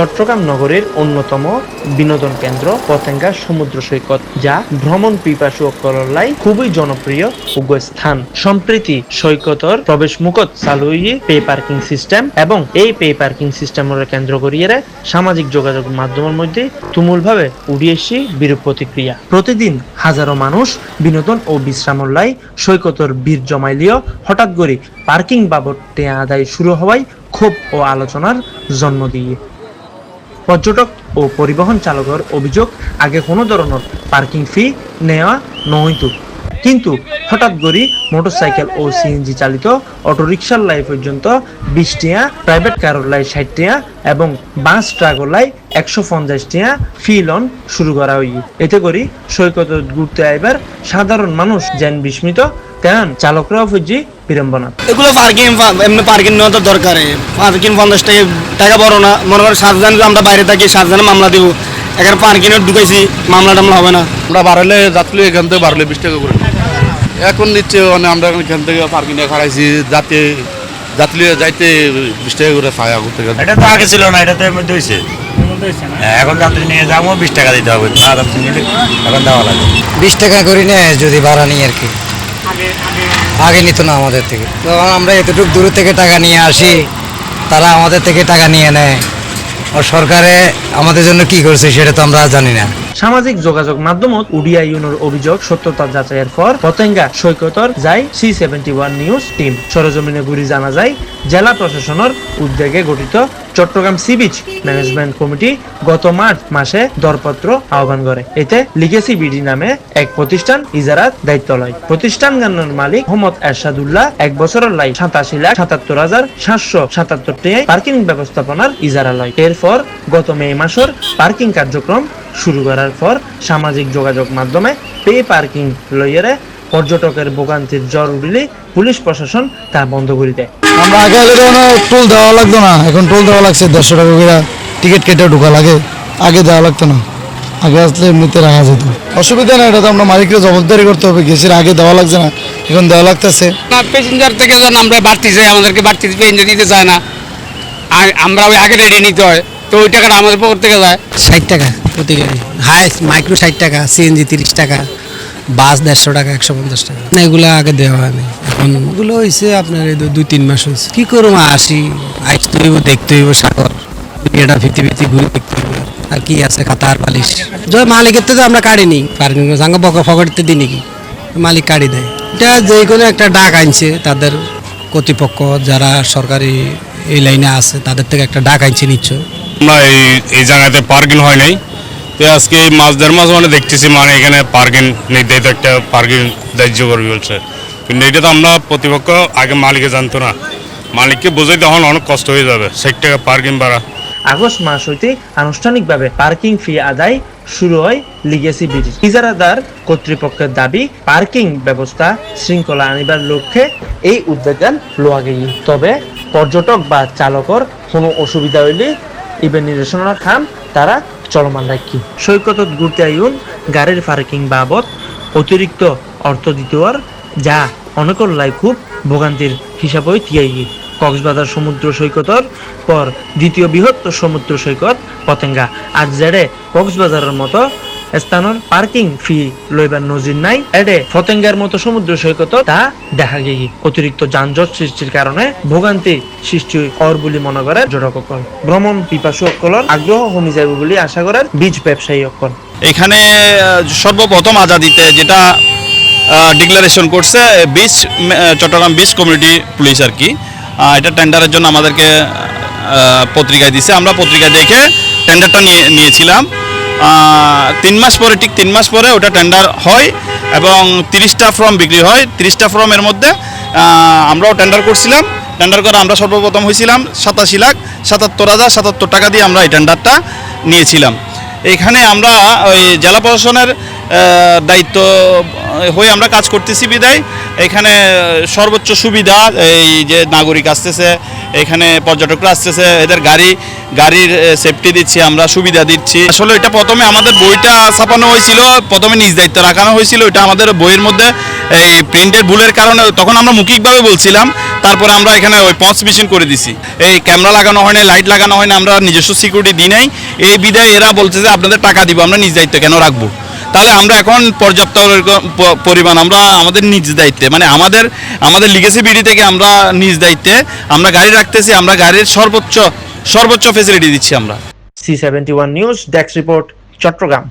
চট্টগ্রাম নগরের অন্যতম বিনোদন কেন্দ্র পতেঙ্গা সমুদ্র সৈকত, যা ভ্রমণ পিপাসু কললাই খুবই জনপ্রিয় উগ্র স্থান। সম্প্রতি সৈকতর প্রবেশ মুখত চালু পে পার্কিং সিস্টেম এবং এই পে পার্কিং সিস্টেমের কেন্দ্র করিয়ে সামাজিক যোগাযোগ মাধ্যমের মধ্যে তুমুলভাবে উড়িয়েছি বিরূপ প্রতিক্রিয়া। প্রতিদিন হাজারো মানুষ বিনোদন ও বিশ্রামল্লাই সৈকতর বীর জমাইলিও হঠাৎ করে পার্কিং বাবদ আদায় শুরু হওয়ায় ক্ষোভ ও আলোচনার জন্ম দিয়ে। পর্যটক ও পরিবহন চালকের অভিযোগ, আগে কোনো ধরনের পার্কিং ফি নেওয়া নহইত। কিন্তু হঠাৎ করে মোটরসাইকেল ও সিএনজি চালিত অটোরিকশার লাই পর্যন্ত বিশ টিয়া, প্রাইভেট কারের লাই ষাট টিয়া এবং বাস ট্রাকের লাই একশো পঞ্চাশ টিয়া ফি লন শুরু করা হই এতে করে সৈকত ঘুরতে আইবার সাধারণ মানুষ যেন বিস্মিত তেন চালকরাও ফুজি বিড়ম্বনা। এগুলো পার্কিং এমনি পার্কিং নেওয়া তো দরকার পার্কিং পঞ্চাশ টাকা টাকা বড় না। মনে করেন সাতজন আমরা বাইরে থাকি সাতজনে মামলা দিব। এখানে পার্কিং ঢুকাইছি মামলা টামলা হবে না। আমরা বাড়ালে যাত্রী এখান থেকে বাড়লে বিশ টাকা করে। এখন নিচ্ছে মানে আমরা এখান থেকে পার্কিংয়ে খাড়াইছি যাতে যাত্রী যাইতে বিশ টাকা করে ছায়া করতে গেলে এটা তো আগে ছিল না এটা তো হয়েছে হ্যাঁ, এখন যাত্রী নিয়ে যাব বিশ টাকা দিতে হবে। এখন দেওয়া লাগে। বিশ টাকা করে নেয় যদি ভাড়া নিই আর কি। আগে নিত না আমাদের থেকে। তো আমরা এতটুকু দূর থেকে টাকা নিয়ে আসি, তারা আমাদের থেকে টাকা নিয়ে নেয়। আর সরকারে আমাদের জন্য কি করছে সেটা তো আমরা জানি না। সামাজিক যোগাযোগ মাধ্যমত উডিয়া ইউনোর অভিযোগ সত্যতা যাচাইয়ের পর পতেঙ্গা সৈকতর যায় C seventy one news team সরজমিনে ঘুরি জানা যায়, জেলা প্রশাসনের উদ্যোগে গঠিত Chattogram sea beach management committee গত মার্চ মাসে দরপত্র আহ্বান করে। এতে লিগেসি বিডি নামে এক প্রতিষ্ঠান ইজারাত দায়িত্ব লয়। প্রতিষ্ঠান গানের মালিক মোহাম্মদ এরশাদুল্লাহ এক বছরের লাই সাতাশি লাখ সাতাত্তর হাজার সাতশো সাতাত্তর টিয়ায় পার্কিং ব্যবস্থাপনার ইজারা লয়। এরপর গত মে মাসের পার্কিং কার্যক্রম শুরু করার পর সামাজিক যোগাযোগ মাধ্যমে পে পার্কিং লইয়ারে পর্যটকের ভোগান্তির জ্বর উঠলে পুলিশ প্রশাসন তা বন্ধ করে দেয়। আমরা আগে আগে টোল দেওয়া লাগতো না এখন টোল দেওয়া লাগছে দেড়শো টাকা করে টিকিট কেটে ঢোকা লাগে আগে দেওয়া লাগতো না আগে আসলে এমনিতে রাখা যেত। অসুবিধা নেই এটা তো আমরা মালিককে জবাবদারি করতে হবে গেছির আগে দেওয়া লাগছে না এখন দেওয়া লাগতেছে। প্যাসেঞ্জার থেকে যখন আমরা বাড়তি যাই আমাদেরকে বাড়তি প্যাসেঞ্জার দিতে চায় না আমরা ওই আগে রেডি নিতে হয়। তো ওই টাকাটা আমাদের পকেট থেকে যায়। ষাট টাকা প্রতি গাড়ি। হাইস্ট মাইক্রো ষাট টাকা সিএনজি তিরিশ টাকা, বাস দেড়শো টাকা, একশো পঞ্চাশ টাকা। না, এগুলো আগে দেওয়া হয়নি। এখন ওগুলো হয়েছে আপনার এই দুই তিন মাস হয়েছে কী করব, আসি, আসতে হইব, দেখতে হইব, সাগর, দুনিয়াটা ভিত্তি ভিত্তি ঘুরে দেখতে হইব। আর কি আছে খাতার বালিশ। জয় মালিকের তো আমরা কাটিনি পার্কিং সাঙ্গ বকা ফকটতে দিই নাকি? মালিক কাটি দেয়। এটা যে কোনো একটা ডাক আনছে, তাদের কর্তৃপক্ষ, যারা সরকারি এই লাইনে আছে, তাদের থেকে একটা ডাক আনছে নিশ্চয়। আমরা এই এই জায়গাতে পার্কিং হয় নাই। তো আজকে এই মাস, দেড় মাস মানে দেখতেছি মানে এখানে পার্কিং নির্ধারিত একটা পার্কিং দাহ্য করবে বলছে কিন্তু এটা তো আমরা প্রতিপক্ষ আগে মালিকে জানতো না। মালিককে বোঝাইতে তখন অনেক কষ্ট হয়ে যাবে, ষাট পার্কিং ভাড়া। আগস্ট মাস হইতে আনুষ্ঠানিকভাবে পার্কিং ফি আদায় শুরু হয় লিগেসি ব্রিটিশ ইজারাদার কর্তৃপক্ষের দাবি পার্কিং ব্যবস্থা শৃঙ্খলা আনিবার লক্ষ্যে এই উদ্যোগ লোয়া গেই তবে পর্যটক বা চালকর কোনো অসুবিধা হইলে ইভেন নির্দেশনা খাম তারা চলমান রাখি সৈকতত ঘুরতে আইন গাড়ির পার্কিং বাবদ অতিরিক্ত অর্থ দিতে যা অনেকর লাই খুব ভোগান্তির হিসাবে তিয়াই কক্সবাজার সমুদ্র সৈকতর পর দ্বিতীয় বৃহত্তর সমুদ্র সৈকত পতেঙ্গা। আর জেডে কক্সবাজারের মতো স্থানের পার্কিং ফি লইবার নজির নাই। এডে ফতেঙ্গার মতো সমুদ্র সৈকত তা দেখা গিয়ে অতিরিক্ত যানজট সৃষ্টির কারণে ভোগান্তি সৃষ্টি কর বলে মনে করে জড়কল ভ্রমণ পিপাসু অকলর আগ্রহ কমে যাবে বলে আশা করার বীজ ব্যবসায়ী অকল এখানে সর্বপ্রথম আজাদিতে যেটা ডিক্লারেশন করছে beach Chattogram beach community police আর কি। এটা টেন্ডারের জন্য আমাদেরকে পত্রিকায় দিছে। আমরা পত্রিকা দেখে টেন্ডারটা নিয়ে, নিয়েছিলাম। তিন মাস পরে, ঠিক তিন মাস পরে ওটা টেন্ডার হয় এবং তিরিশটা ফর্ম বিক্রি হয়। তিরিশটা ফর্মের মধ্যে আমরাও টেন্ডার করছিলাম। টেন্ডার করে আমরা সর্বপ্রথম হয়েছিলাম সাতাশি লাখ, সাতাত্তর হাজার, সাতাত্তর টাকা দিয়ে আমরা এই টেন্ডারটা নিয়েছিলাম। এখানে আমরা ওই জেলা প্রশাসনের দায়িত্ব হয়ে আমরা কাজ করতেছি বিদায়। এখানে সর্বোচ্চ সুবিধা, এই যে নাগরিক আসতেছে এখানে পর্যটকরা আসতেছে, এদের গাড়ি, গাড়ির সেফটি দিচ্ছি আমরা, সুবিধা দিচ্ছি। আসলে এটা প্রথমে আমাদের বইটা ছাপানো হয়েছিল, প্রথমে নিজ দায়িত্ব রাখানো হয়েছিল, এটা আমাদের বইয়ের মধ্যে, এই প্রিন্টের ভুলের কারণে, তখন আমরা মৌখিকভাবে বলছিলাম, তারপরে আমরা এখানে ওই পঞ্চ মেশিন করে দিছি। এই ক্যামেরা লাগানো হয় না লাইট লাগানো হয় না আমরা নিজস্ব সিকিউরিটি দিই নাই, এই বিদায় এরা বলছে যে আপনাদের টাকা দিব, আমরা নিজ দায়িত্ব কেন রাখব? তাহলে আমরা এখন পর্যাপ্ত পরিমাণ, আমরা আমাদের নিজ দায়িত্বে মানে আমাদের আমাদের লিগেসি বিডি থেকে আমরা নিজ দায়িত্বে, আমরা গাড়ি রাখতেছি, আমরা গাড়ির সর্বোচ্চ সর্বোচ্চ ফেসিলিটি দিচ্ছি আমরা। C seventy one news desk report Chattogram